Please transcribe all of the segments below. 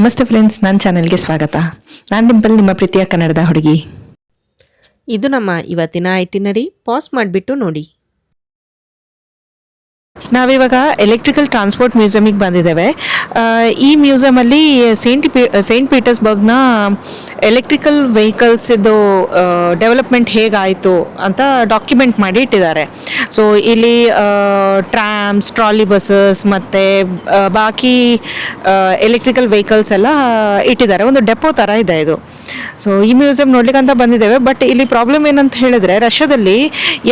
ನಮಸ್ತೆ ಫ್ರೆಂಡ್ಸ್ ನನ್ನ ಚಾನೆಲ್ಗೆ ಸ್ವಾಗತ. ನಾನು ಡಿಂಪಲ್ ನಿಮ್ಮ ಪ್ರೀತಿಯ ಕನ್ನಡದ ಹುಡುಗಿ. ಇದು ನಮ್ಮ ಇವತ್ತಿನ ಐಟಿನರಿ ಪಾಸ್ ಮಾಡಿಬಿಟ್ಟು ನೋಡಿ. ನಾವಿವಾಗ ಎಲೆಕ್ಟ್ರಿಕಲ್ ಟ್ರಾನ್ಸ್ಪೋರ್ಟ್ ಮ್ಯೂಸಿಯಮಿಗೆ ಬಂದಿದ್ದೇವೆ. ಈ ಮ್ಯೂಸಿಯಮಲ್ಲಿ ಸೇಂಟ್ ಪಿ ಸೇಂಟ್ ಪೀಟರ್ಸ್ಬರ್ಗ್ನ ಎಲೆಕ್ಟ್ರಿಕಲ್ ವೆಹಿಕಲ್ಸ್ ಡೆವಲಪ್ಮೆಂಟ್ ಹೇಗಾಯಿತು ಅಂತ ಡಾಕ್ಯುಮೆಂಟ್ ಮಾಡಿ ಇಟ್ಟಿದ್ದಾರೆ. ಸೊ ಇಲ್ಲಿ ಟ್ರಾಮ್ಸ್ ಟ್ರಾಲಿ ಬಸ್ಸಸ್ ಮತ್ತು ಬಾಕಿ ಎಲೆಕ್ಟ್ರಿಕಲ್ ವೆಹಿಕಲ್ಸ್ ಎಲ್ಲ ಇಟ್ಟಿದ್ದಾರೆ. ಒಂದು ಡೆಪೋ ಥರ ಇದೆ ಇದು. ಸೊ ಈ ಮ್ಯೂಸಿಯಂ ನೋಡ್ಲಿಕ್ಕೆ ಬಂದಿದ್ದೇವೆ. ಬಟ್ ಇಲ್ಲಿ ಪ್ರಾಬ್ಲಮ್ ಏನಂತ ಹೇಳಿದ್ರೆ, ರಷ್ಯಾದಲ್ಲಿ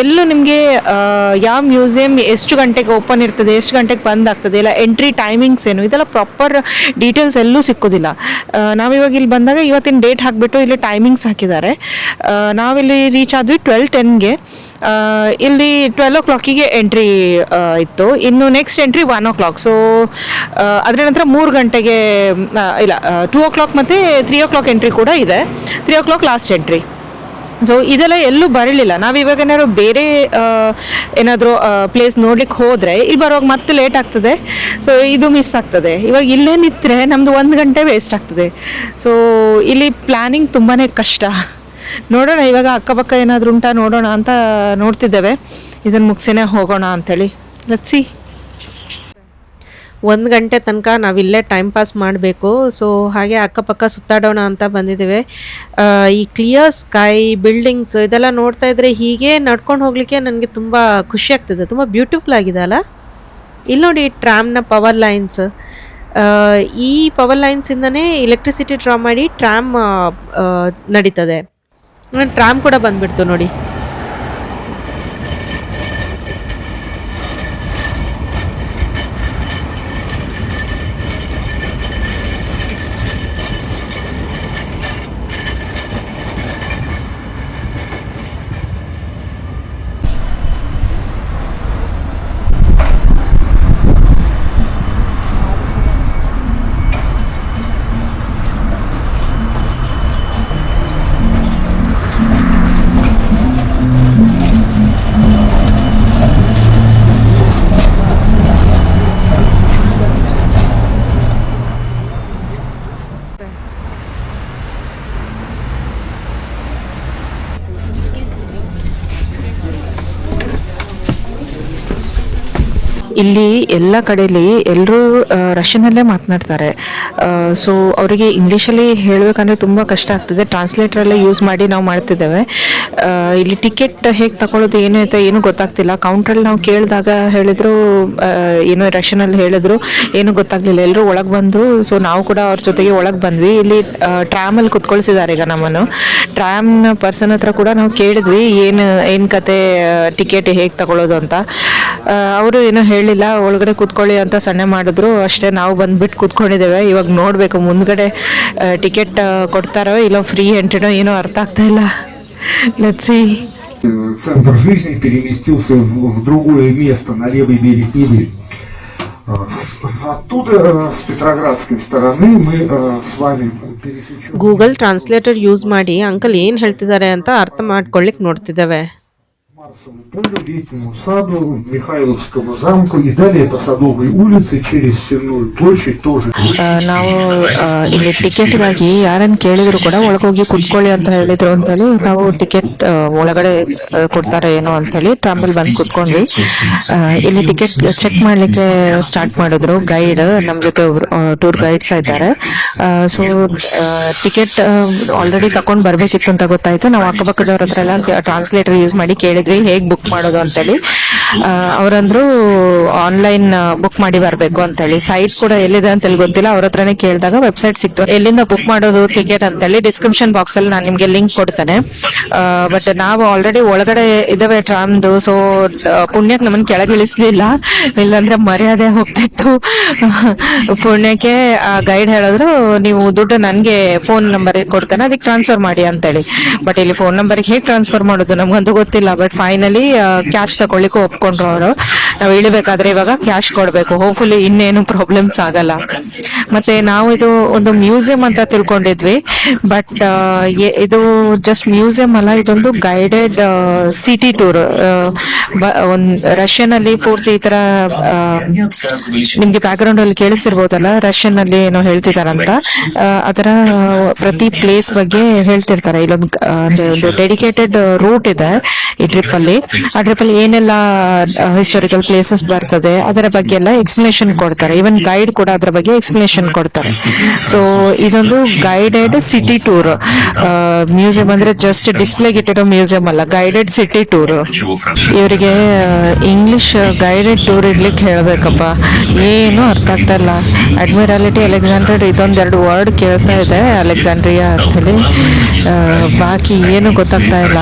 ಎಲ್ಲೂ ನಿಮಗೆ ಯಾವ ಮ್ಯೂಸಿಯಂ ಎಷ್ಟು ಗಂಟೆಗೆ ಓಪನ್ ಇರ್ತದೆ, ಎಷ್ಟು ಗಂಟೆಗೆ ಬಂದ್ ಆಗ್ತದೆ, ಇಲ್ಲ ಎಂಟ್ರಿ ಟೈಮಿಂಗ್ಸ್ ಏನು, ಇದೆಲ್ಲ ಪ್ರಾಪರ್ ಡೀಟೇಲ್ಸ್ ಎಲ್ಲೂ ಸಿಕ್ಕೋದಿಲ್ಲ. ನಾವಿವಾಗ ಇಲ್ಲಿ ಬಂದಾಗ ಇವತ್ತಿನ ಡೇಟ್ ಹಾಕಿಬಿಟ್ಟು ಇಲ್ಲಿ ಟೈಮಿಂಗ್ಸ್ ಹಾಕಿದ್ದಾರೆ. ನಾವಿಲ್ಲಿ ರೀಚ್ ಆದ್ವಿ ಟ್ವೆಲ್ ಟೆನ್ಗೆ ಇಲ್ಲಿ ಟ್ವೆಲ್ ಓ ಕ್ಲಾಕಿಗೆ ಎಂಟ್ರಿ ಇತ್ತು. ಇನ್ನು next entry one o'clock so ಅದರ ನಂತರ ಮೂರು ಗಂಟೆಗೆ ಇಲ್ಲ ಟೂ ಓ ಕ್ಲಾಕ್ ಮತ್ತು ತ್ರೀ ಓ ಕ್ಲಾಕ್ ಎಂಟ್ರಿ ಕೂಡ ಇದೆ. Three o'clock last entry so ಇದೆಲ್ಲ ಎಲ್ಲೂ ಬರಲಿಲ್ಲ. ನಾವು ಇವಾಗ ಏನಾದ್ರು ಬೇರೆ ಏನಾದರೂ ಪ್ಲೇಸ್ ನೋಡ್ಲಿಕ್ಕೆ ಹೋದರೆ ಇಲ್ಲಿ ಬರುವಾಗ ಮತ್ತೆ ಲೇಟ್ ಆಗ್ತದೆ. ಸೊ ಇದು ಮಿಸ್ ಆಗ್ತದೆ. ಇವಾಗ ಇಲ್ಲೇ ನಿಂತರೆ ನಮ್ಮದು ಒಂದು ಗಂಟೆ ವೇಸ್ಟ್ ಆಗ್ತದೆ. ಸೊ ಇಲ್ಲಿ ಪ್ಲ್ಯಾನಿಂಗ್ ತುಂಬಾ ಕಷ್ಟ. ನೋಡೋಣ, ಇವಾಗ ಅಕ್ಕಪಕ್ಕ ಏನಾದರೂ ಉಂಟಾ ನೋಡೋಣ ಅಂತ ನೋಡ್ತಿದ್ದೇವೆ. ಇದನ್ನು ಮುಗಿಸಿನೇ ಹೋಗೋಣ ಅಂಥೇಳಿ ಲಚ್ಚಿ ಒಂದು ಗಂಟೆ ತನಕ ನಾವಿಲ್ಲೇ ಟೈಮ್ ಪಾಸ್ ಮಾಡಬೇಕು. ಸೊ ಹಾಗೆ ಅಕ್ಕಪಕ್ಕ ಸುತ್ತಾಡೋಣ ಅಂತ ಬಂದಿದ್ದೇವೆ. ಈ ಕ್ಲಿಯರ್ ಸ್ಕೈ ಬಿಲ್ಡಿಂಗ್ಸ್ ಇದೆಲ್ಲ ನೋಡ್ತಾ ಇದ್ರೆ ಹೀಗೆ ನಡ್ಕೊಂಡು ಹೋಗ್ಲಿಕ್ಕೆ ನನಗೆ ತುಂಬ ಖುಷಿ ಆಗ್ತದೆ. ತುಂಬ ಬ್ಯೂಟಿಫುಲ್ ಆಗಿದೆ ಅಲ್ಲ? ಇಲ್ಲಿ ನೋಡಿ ಟ್ರಾಮ್ನ ಪವರ್ ಲೈನ್ಸ್ ಈ ಪವರ್ ಲೈನ್ಸಿಂದನೇ ಎಲೆಕ್ಟ್ರಿಸಿಟಿ ಡ್ರಾ ಮಾಡಿ ಟ್ರಾಮ್ ನಡೀತದೆ. ಟ್ರಾಮ್ ಕೂಡ ಬಂದ್ಬಿಡ್ತು ನೋಡಿ. ಇಲ್ಲಿ ಎಲ್ಲ ಕಡೆಯಲ್ಲಿ ಎಲ್ಲರೂ ರಷ್ಯನಲ್ಲೇ ಮಾತನಾಡ್ತಾರೆ. ಸೊ ಅವರಿಗೆ ಇಂಗ್ಲೀಷಲ್ಲಿ ಹೇಳಬೇಕಂದ್ರೆ ತುಂಬ ಕಷ್ಟ ಆಗ್ತದೆ. ಟ್ರಾನ್ಸ್ಲೇಟರಲ್ಲೇ ಯೂಸ್ ಮಾಡಿ ನಾವು ಮಾಡ್ತಿದ್ದೇವೆ. ಇಲ್ಲಿ ಟಿಕೆಟ್ ಹೇಗೆ ತಗೊಳ್ಳೋದು ಏನು ಅಂತ ಏನು ಗೊತ್ತಾಗ್ತಿಲ್ಲ. ಕೌಂಟ್ರಲ್ಲಿ ನಾವು ಕೇಳಿದಾಗ ಹೇಳಿದ್ರು ಏನು ರಷ್ಯನಲ್ಲಿ ಹೇಳಿದ್ರು, ಏನು ಗೊತ್ತಾಗ್ಲಿಲ್ಲ. ಎಲ್ಲರೂ ಒಳಗೆ ಬಂದರು ಸೊ ನಾವು ಕೂಡ ಅವ್ರ ಜೊತೆಗೆ ಒಳಗೆ ಬಂದ್ವಿ. ಇಲ್ಲಿ ಟ್ರಾಮಲ್ಲಿ ಕುತ್ಕೊಳ್ಸಿದ್ದಾರೆ ಈಗ ನಮ್ಮನ್ನು. ಟ್ರಾಮ್ನ ಪರ್ಸನ್ ಹತ್ರ ಕೂಡ ನಾವು ಕೇಳಿದ್ವಿ, ಏನು ಏನು ಕತೆ ಟಿಕೆಟ್ ಹೇಗೆ ತಗೊಳ್ಳೋದು ಅಂತ. ಅವರು ಏನೂ ಹೇಳಿಲ್ಲ ಒಳಗಡೆ ಕೂತ್ಕೊಳ್ಳಿ ಅಂತ ಸನ್ನೆ ಮಾಡಿದ್ರು ಅಷ್ಟೇ ನಾವು ಬಂದ್ಬಿಟ್ಟು ಕೂತ್ಕೊಂಡಿದ್ದೇವೆ ಇವಾಗ ನೋಡಬೇಕು ಮುಂದ್ಗಡೆ ಟಿಕೆಟ್ ಕೊಡ್ತಾರೋ ಇಲ್ಲ ಫ್ರೀ ಎಂಟ್ರಿನೋ ಏನೋ ಅರ್ಥ ಆಗ್ತಾ ಇಲ್ಲ ಲೆಟ್ಸಿ Э, центр жизни переместился в, в другое место, на левый берег Невы. А, Оттуда, э, с Петроградской стороны, мы э, с вами пересечем... ಗೂಗಲ್ ಟ್ರಾನ್ಸ್ಲೇಟರ್ ಯೂಸ್ ಮಾಡಿ ಅಂಕಲ್ ಏನು ಹೇಳ್ತಿದ್ದಾರೆ ಅಂತ ಅರ್ಥ ಮಾಡ್ಕೊಳ್ಳಿಕ್ಕೆ ನೋಡ್ತಿದ್ದೇವೆ Марсовому полю, летнему саду, Михайловскому замку и далее по Садовой улице через Сенную площадь тоже. ಆ, ನಾವು ಆ, ಇಲ್ಲಿ ಟಿಕೆಟ್ಗಾಗಿ ಯಾರನ್ನ ಕೇಳಿದ್ರು ಕೂಡ ಒಳಗೋಗಿ ಕುತ್ಕೊಳ್ಳಿ ಅಂತ ಹೇಳಿದ್ರು ಅಂತೇಳಿ ನಾವು ಟಿಕೆಟ್ ಒಳಗಡೆ ಆ, ಕೊಡ್ತಾರೆ ಏನೋ ಅಂತೇಳಿ ಟ್ರಾಂಬಲ್ ಬಂದು ಕುತ್ಕೊಂಡ್ವಿ ಆ, ಇಲ್ಲಿ ಟಿಕೆಟ್ ಚೆಕ್ ಮಾಡ್ಲಿಕ್ಕೆ ಸ್ಟಾರ್ಟ್ ಮಾಡಿದ್ರು ಗೈಡ್ ನಮ್ಮ ಜೊತೆ ಟೂರ್ ಗೈಡ್ಸ್ ಇದ್ದಾರೆ ಸೊ ಟಿಕೆಟ್ ಆಲ್ರೆಡಿ ತಕೊಂಡ್ ಬರ್ಬೇಕಿತ್ತು ಅಂತ ಗೊತ್ತಾಯ್ತು ನಾವು ಅಕ್ಕಪಕ್ಕದವ್ರ ಹತ್ರ ಎಲ್ಲ ಟ್ರಾನ್ಸ್ಲೇಟರ್ ಯೂಸ್ ಮಾಡಿ ಕೇಳಿದ್ವಿ ಹೇಗ್ ಬುಕ್ ಮಾಡೋದು ಅಂತೇಳಿ. ಹೇಳಿ ಅವ್ರಂದ್ರು ಆನ್ಲೈನ್ ಬುಕ್ ಮಾಡಿ ಬರ್ಬೇಕು ಅಂತೇಳಿ. ಸೈಟ್ ಕೂಡ ಎಲ್ಲಿದೆ ಅಂತೇಳಿ ಗೊತ್ತಿಲ್ಲ. ಅವ್ರ ಹತ್ರನೇ ಕೇಳಿದಾಗ ವೆಬ್ಸೈಟ್ ಸಿಕ್ತು. ಎಲ್ಲಿಂದ ಬುಕ್ ಮಾಡೋದು ಟಿಕೆಟ್ ಅಂತೇಳಿ ಡಿಸ್ಕ್ರಿಪ್ಷನ್ ಬಾಕ್ಸ್ ಅಲ್ಲಿ ನಾನು ನಿಮ್ಗೆ ಲಿಂಕ್ ಕೊಡ್ತೇನೆ. ಬಟ್ ನಾವು ಆಲ್ರೆಡಿ ಒಳಗಡೆ ಇದಾವೆ ಟ್ರಾಮ್ದು ಸೊ ಪುಣ್ಯಕ್ಕೆ ನಮ್ಮನ್ನ ಕೆಳಗೆ ಇಳಿಸ್ಲಿಲ್ಲ. ಇಲ್ಲಾಂದ್ರೆ ಮರ್ಯಾದೆ ಹೋಗ್ತಿತ್ತು. ಪುಣ್ಯಕ್ಕೆ, ಆ ಗೈಡ್ ಹೇಳಿದ್ರು, ನೀವು ದುಡ್ಡು ನನಗೆ ಫೋನ್ ನಂಬರ್ ಕೊಡ್ತೇನೆ. ಅದಕ್ಕೆ ಟ್ರಾನ್ಸ್ಫರ್ ಮಾಡಿ ಅಂತೇಳಿ. ಬಟ್ ಇಲ್ಲಿ ಫೋನ್ ನಂಬರ್ಗೆ ಹೇಗೆ ಟ್ರಾನ್ಸ್ಫರ್ ಮಾಡೋದು ನಮ್ಗಂತೂ ಗೊತ್ತಿಲ್ಲ. ಬಟ್ ಫೈನಲಿ ಕ್ಯಾಚ್ ತಗೊಳ್ಳಿಕ್ಕೂ ಒಪ್ಕೊಂಡ್ರು ಅವರು. ನಾವು ಇಳಿಬೇಕಾದ್ರೆ ಇವಾಗ ಕ್ಯಾಶ್ ಕೊಡಬೇಕು. ಹೋಪ್ಫುಲಿ ಇನ್ನೇನು ಪ್ರಾಬ್ಲಮ್ಸ್ ಆಗಲ್ಲ. ಮತ್ತೆ ನಾವು ಇದು ಒಂದು ಮ್ಯೂಸಿಯಂ ಅಂತ ತಿಳ್ಕೊಂಡಿದ್ವಿ. ಬಟ್ ಇದು ಜಸ್ಟ್ ಮ್ಯೂಸಿಯಂ ಅಲ್ಲ, ಇದೊಂದು ಗೈಡೆಡ್ ಸಿಟಿ ಟೂರ್ ಒಂದು ರಷ್ಯನ್ ಅಲ್ಲಿ ಪೂರ್ತಿ ಈ ತರ ನಿಮ್ಗೆ ಬ್ಯಾಕ್ ಗ್ರೌಂಡ್ ಅಲ್ಲಿ ಕೇಳಿಸಿರ್ಬೋದಲ್ಲ ರಷ್ಯನ್ ಅಲ್ಲಿ ಏನೋ ಹೇಳ್ತಿದಾರಂತ. ಅದರ ಪ್ರತಿ ಪ್ಲೇಸ್ ಬಗ್ಗೆ ಹೇಳ್ತಿರ್ತಾರೆ. ಇಲ್ಲೊಂದು ಒಂದು ಡೆಡಿಕೇಟೆಡ್ ರೂಟ್ ಇದೆ ಈ ಟ್ರಿಪ್ ಅಲ್ಲಿ. ಆ ಟ್ರಿಪ್ ಅಲ್ಲಿ ಏನೆಲ್ಲ ಹಿಸ್ಟಾರಿಕಲ್ ಪ್ಲೇಸಸ್ ಬರ್ತದೆ, ಅದರ ಬಗ್ಗೆ ಎಲ್ಲ ಎಕ್ಸ್ಪ್ಲನೇಷನ್ ಕೊಡ್ತಾರೆ. ಈವನ್ ಗೈಡ್ ಕೂಡ ಅದರ ಬಗ್ಗೆ ಎಕ್ಸ್ಪ್ಲನೇಷನ್ ಕೊಡ್ತಾರೆ. ಸೊ ಇದೊಂದು ಗೈಡೆಡ್ ಸಿಟಿ ಟೂರ್ ಮ್ಯೂಸಿಯಂ ಅಂದ್ರೆ ಜಸ್ಟ್ ಡಿಸ್ಪ್ಲೇಗೆ ಇಟ್ಟಿರೋ ಮ್ಯೂಸಿಯಂ ಅಲ್ಲ ಗೈಡೆಡ್ ಸಿಟಿ ಟೂರ್ ಇವರಿಗೆ ಇಂಗ್ಲಿಷ್ ಗೈಡೆಡ್ ಟೂರ್ ಇಡ್ಲಿಕ್ಕೆ ಹೇಳ್ಬೇಕಪ್ಪ. ಏನು ಅರ್ಥ ಆಗ್ತಾ ಇಲ್ಲ. ಅಡ್ಮಿರಾಲಿಟಿ ಇದೊಂದು ಇದೊಂದೆರಡು ವರ್ಡ್ ಕೇಳ್ತಾ ಇದೆ ಅಲೆಕ್ಸಾಂಡ್ರಿಯಾ ಅಂತೇಳಿ. ಬಾಕಿ ಏನು ಗೊತ್ತಾಗ್ತಾ ಇಲ್ಲ.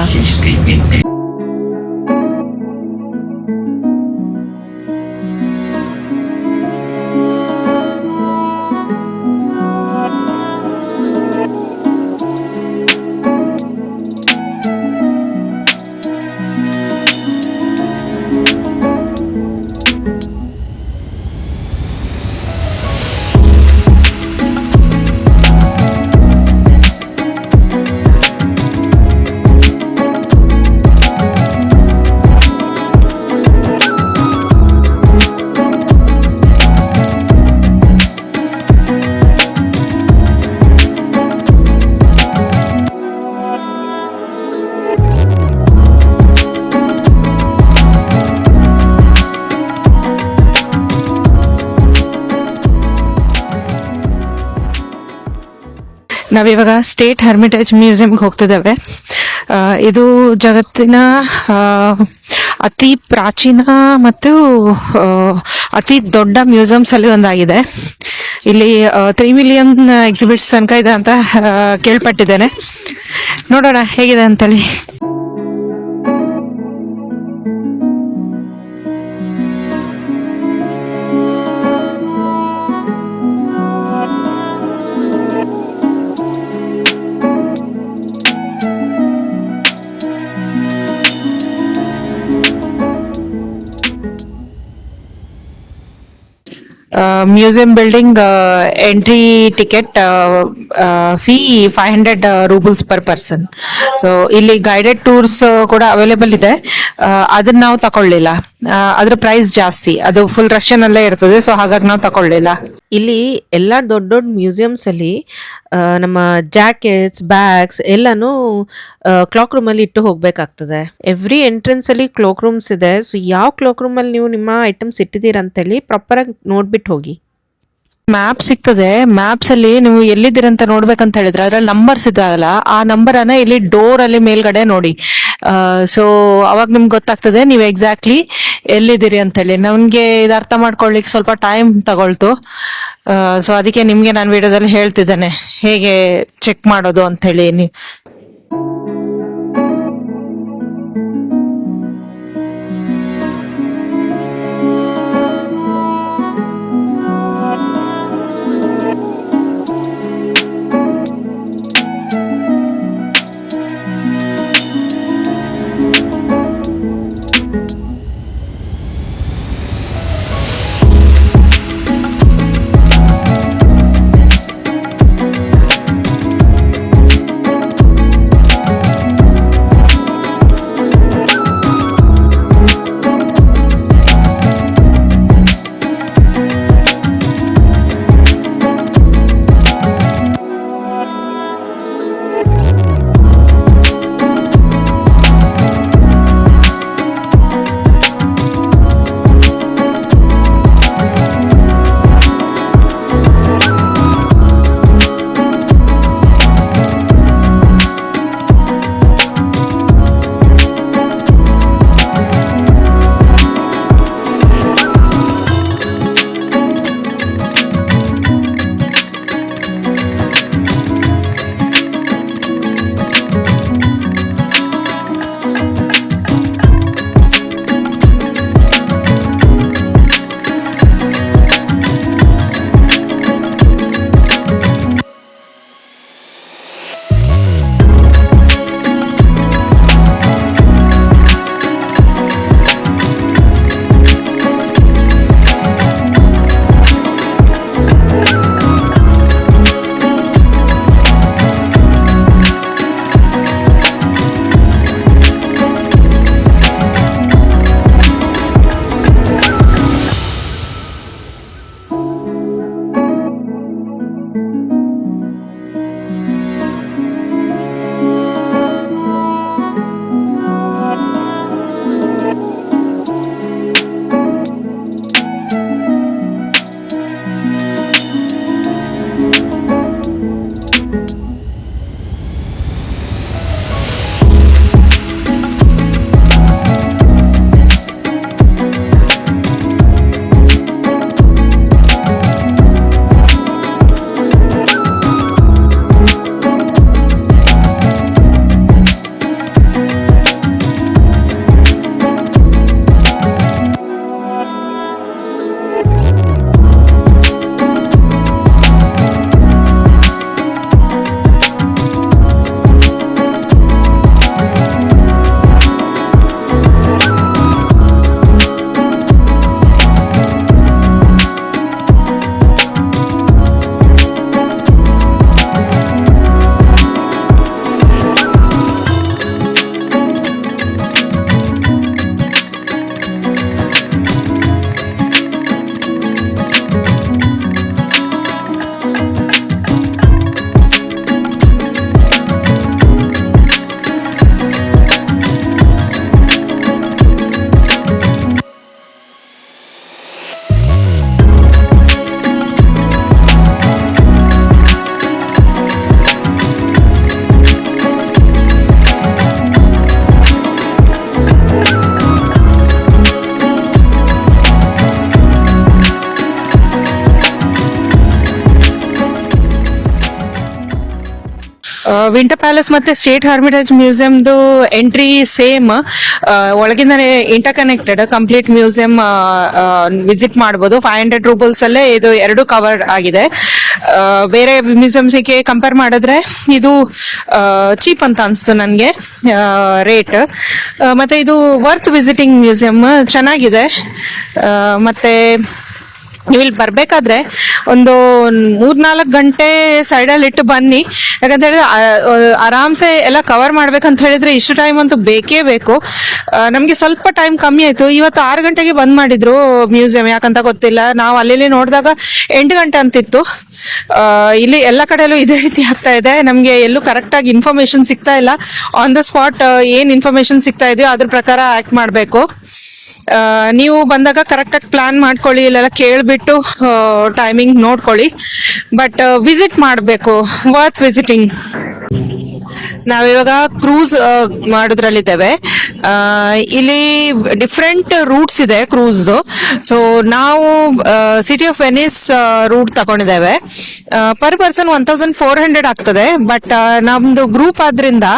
ನಾವಿವಾಗ ಸ್ಟೇಟ್ ಹರ್ಮಿಟೇಜ್ ಮ್ಯೂಸಿಯಂಗೆ ಹೋಗ್ತಿದ್ದೇವೆ. ಇದು ಜಗತ್ತಿನ ಅತಿ ಪ್ರಾಚೀನ ಮತ್ತು ಅತಿ ದೊಡ್ಡ ಮ್ಯೂಸಿಯಮ್ಸ್ ಅಲ್ಲಿ ಒಂದಾಗಿದೆ. ಇಲ್ಲಿ ತ್ರೀ ಮಿಲಿಯನ್ ಎಕ್ಸಿಬಿಟ್ಸ್ ತನಕ ಇದೆ ಅಂತ ಕೇಳ್ಪಟ್ಟಿದ್ದೇನೆ. ನೋಡೋಣ ಹೇಗಿದೆ ಅಂತೇಳಿ. Museum building entry ticket fee five hundred roubles per person so ಇಲ್ಲಿ ಗೈಡೆಡ್ ಟೂರ್ಸ್ ಕೂಡ ಅವೈಲೇಬಲ್ ಇದೆ. ಅದನ್ನ ನಾವು ತಕೊಳ್ಳಿಲ್ಲ. ಆ, ಅದ್ರ ಪ್ರೈಸ್ ಜಾಸ್ತಿ. ಅದು ಫುಲ್ ರಷ್ಯನ್ ಅಲ್ಲೇ ಇರ್ತದೆ ಸೊ ಹಾಗಾಗಿ ನಾವು ತಕೊಳ್ಳಿಲ್ಲ. ಇಲ್ಲಿ ಎಲ್ಲ ದೊಡ್ಡ ದೊಡ್ಡ ಮ್ಯೂಸಿಯಮ್ಸ್ ಅಲ್ಲಿ ನಮ್ಮ ಜಾಕೆಟ್ಸ್ ಬ್ಯಾಗ್ಸ್ ಎಲ್ಲಾನು ಕ್ಲಾಕ್ ರೂಮ್ ಅಲ್ಲಿ ಇಟ್ಟು ಹೋಗ್ಬೇಕಾಗ್ತದೆ. ಎವ್ರಿ ಎಂಟ್ರೆನ್ಸ್ ಅಲ್ಲಿ ಕ್ಲಾಕ್ ರೂಮ್ಸ್ ಇದೆ ಸೊ ಯಾವ ಕ್ಲಾಕ್ ರೂಮ್ ಅಲ್ಲಿ ನೀವು ನಿಮ್ಮ ಐಟಮ್ಸ್ ಇಟ್ಟಿದ್ದೀರಾ ಅಂತೇಳಿ ಪ್ರಾಪರ್ ಆಗಿ ನೋಡ್ಬಿಟ್ಟು ಹೋಗಿ. ಮ್ಯಾಪ್ ಸಿಗ್ತದೆ ಮ್ಯಾಪ್ಸ್ ಅಲ್ಲಿ ನೀವು ಎಲ್ಲಿದ್ದೀರಂತ ನೋಡ್ಬೇಕಂತ ಹೇಳಿದ್ರೆ ಅದ್ರಲ್ಲಿ ನಂಬರ್ಸ್ ಇದಾಗಲ್ಲ ಆ ನಂಬರ್ ಅನ್ನ ಇಲ್ಲಿ ಡೋರ್ ಅಲ್ಲಿ ಮೇಲ್ಗಡೆ ನೋಡಿ. ಸೊ ಅವಾಗ ನಿಮ್ಗೆ ಗೊತ್ತಾಗ್ತದೆ ನೀವು ಎಕ್ಸಾಕ್ಟ್ಲಿ ಎಲ್ಲಿದ್ದೀರಿ ಅಂತ ಹೇಳಿ ನನ್ಗೆ ಇದು ಅರ್ಥ ಮಾಡ್ಕೊಳ್ಳಿಕ್ಕೆ ಸ್ವಲ್ಪ ಟೈಮ್ ತಗೊಳ್ತು. ಸೊ ಅದಕ್ಕೆ ನಿಮ್ಗೆ ನಾನು ವಿಡಿಯೋದಲ್ಲಿ ಹೇಳ್ತಿದ್ದೇನೆ. ಹೇಗೆ ಚೆಕ್ ಮಾಡೋದು ಅಂತ ಹೇಳಿ ವಿಂಟರ್ ಪ್ಯಾಲೇಸ್ ಮತ್ತೆ ಸ್ಟೇಟ್ ಹರ್ಮಿಟೇಜ್ ಮ್ಯೂಸಿಯಂದು ಎಂಟ್ರಿ ಸೇಮ್. ಒಳಗಿಂದನೇ inter connected complete museum visit ಮಾಡಬಹುದು ಫೈವ್ ಹಂಡ್ರೆಡ್ ರೂಪಲ್ಸ್ ಅಲ್ಲೇ ಇದು ಎರಡು ಕವರ್ ಆಗಿದೆ. ಬೇರೆ ಮ್ಯೂಸಿಯಮ್ಸಿಗೆ ಕಂಪೇರ್ ಮಾಡಿದ್ರೆ ಇದು ಚೀಪ್ ಅಂತ ಅನಿಸ್ತು ನನಗೆ ರೇಟ್ ಮತ್ತೆ ಇದು ವರ್ತ್ ವಿಸಿಟಿಂಗ್ ಮ್ಯೂಸಿಯಂ, ಚೆನ್ನಾಗಿದೆ. ಮತ್ತೆ ನೀವು ಇಲ್ಲಿ ಬರ್ಬೇಕಾದ್ರೆ ಒಂದು ಮೂರ್ನಾಲ್ಕು ಗಂಟೆ ಸೈಡಲ್ಲಿ ಇಟ್ಟು ಬನ್ನಿ. ಯಾಕಂತ ಹೇಳಿದ್ರೆ ಆರಾಮ್ಸೆ ಎಲ್ಲ ಕವರ್ ಮಾಡ್ಬೇಕಂತ ಹೇಳಿದ್ರೆ ಇಷ್ಟು ಟೈಮ್ ಅಂತೂ ಬೇಕೇ ಬೇಕು. ನಮಗೆ ಸ್ವಲ್ಪ ಟೈಮ್ ಕಮ್ಮಿ ಆಯ್ತು. ಇವತ್ತು ಆರು ಗಂಟೆಗೆ ಬಂದ್ ಮಾಡಿದ್ರು ಮ್ಯೂಸಿಯಂ ಯಾಕಂತ ಗೊತ್ತಿಲ್ಲ. ನಾವು ಅಲ್ಲಿ ನೋಡಿದಾಗ ಎಂಟು ಗಂಟೆ ಅಂತಿತ್ತು. ಇಲ್ಲಿ ಎಲ್ಲ ಕಡೆಯಲ್ಲೂ ಇದೇ ರೀತಿ ಆಗ್ತಾ ಇದೆ. ನಮಗೆ ಎಲ್ಲೂ ಕರೆಕ್ಟಾಗಿ ಇನ್ಫಾರ್ಮೇಶನ್ ಸಿಗ್ತಾ ಇಲ್ಲ. ಆನ್ ದ ಸ್ಪಾಟ್ ಏನ್ ಇನ್ಫಾರ್ಮೇಶನ್ ಸಿಗ್ತಾ ಇದೆಯೋ ಅದ್ರ ಪ್ರಕಾರ ಆಕ್ಟ್ ಮಾಡಬೇಕು. ನೀವು ಬಂದಾಗ ಕರೆಕ್ಟಾಗಿ ಪ್ಲಾನ್ ಮಾಡ್ಕೊಳ್ಳಿ, ಇಲ್ಲೆಲ್ಲ ಕೇಳ್ಬಿಟ್ಟು ಟೈಮಿಂಗ್ ನೋಡ್ಕೊಳ್ಳಿ. ಬಟ್ ವಿಸಿಟ್ ಮಾಡಬೇಕು ವರ್ತ್ ವಿಸಿಟಿಂಗ್ ನಾವಿವಾಗ ಕ್ರೂಸ್ ಮಾಡೋದ್ರಲ್ಲಿದ್ದೇವೆ. ಇಲ್ಲಿ ಡಿಫ್ರೆಂಟ್ ರೂಟ್ಸ್ ಇದೆ ಕ್ರೂಸ್ದು ಸೊ ನಾವು city of Venice route ತಗೊಂಡಿದ್ದೇವೆ. Per person one thousand four hundred ಆಗ್ತದೆ. ಬಟ್ ನಮ್ದು ಗ್ರೂಪ್ ಆದ್ರಿಂದ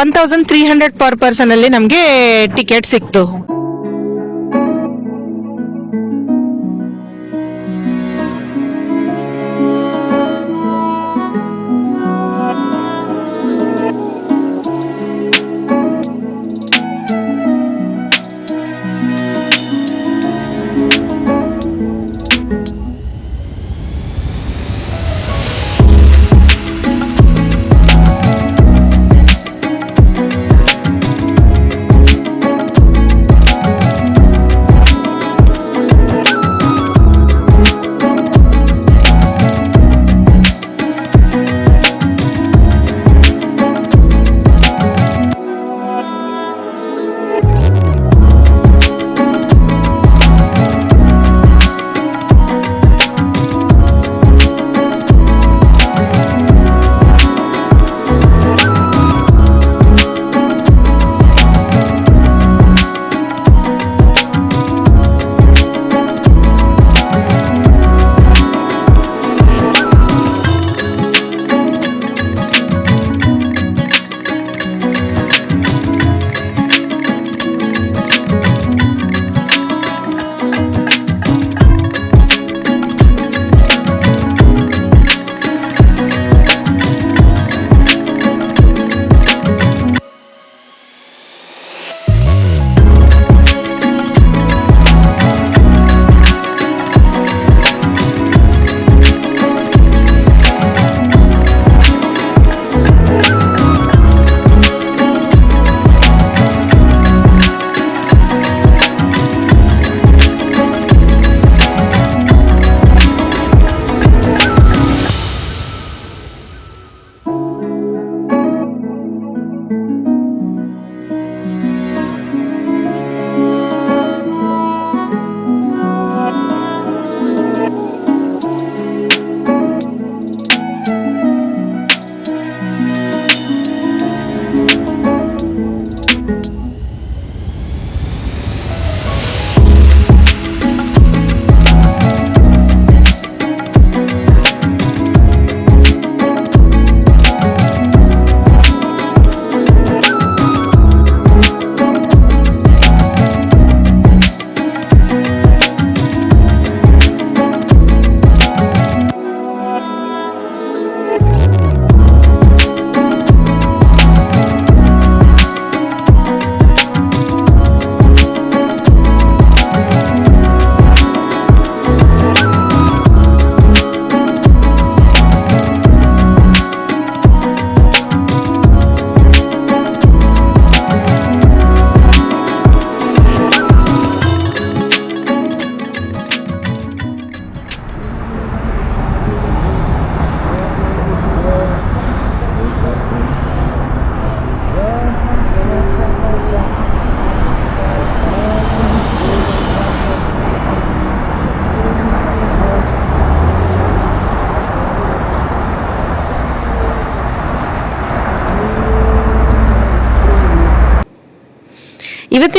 one thousand three hundred per person ಅಲ್ಲಿ ನಮಗೆ ಟಿಕೆಟ್ ಸಿಕ್ತು.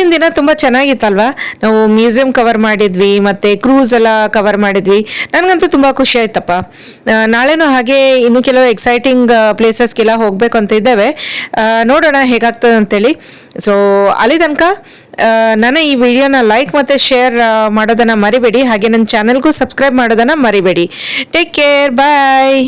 ಇವತ್ತಿನ ದಿನ ತುಂಬ ಚೆನ್ನಾಗಿತ್ತಲ್ವಾ? ನಾವು ಮ್ಯೂಸಿಯಂ ಕವರ್ ಮಾಡಿದ್ವಿ, ಮತ್ತು ಕ್ರೂಸ್ ಎಲ್ಲ ಕವರ್ ಮಾಡಿದ್ವಿ. ನನಗಂತೂ ತುಂಬ ಖುಷಿ ಆಯ್ತಪ್ಪ. ನಾಳೆನೂ ಹಾಗೆ ಇನ್ನು ಕೆಲವು ಎಕ್ಸೈಟಿಂಗ್ ಪ್ಲೇಸಸ್ಗೆಲ್ಲ ಹೋಗಬೇಕು ಅಂತ ಇದ್ದೇವೆ. ನೋಡೋಣ ಹೇಗಾಗ್ತದೆ ಅಂತೇಳಿ. ಸೊ ಅಲ್ಲಿ ತನಕ ನಾನು ಈ ವಿಡಿಯೋನ ಲೈಕ್ ಮತ್ತು ಶೇರ್ ಮಾಡೋದನ್ನು ಮರಿಬೇಡಿ. ಹಾಗೆ ನನ್ನ ಚಾನಲ್ಗೂ ಸಬ್ಸ್ಕ್ರೈಬ್ ಮಾಡೋದನ್ನು ಮರಿಬೇಡಿ. Take care bye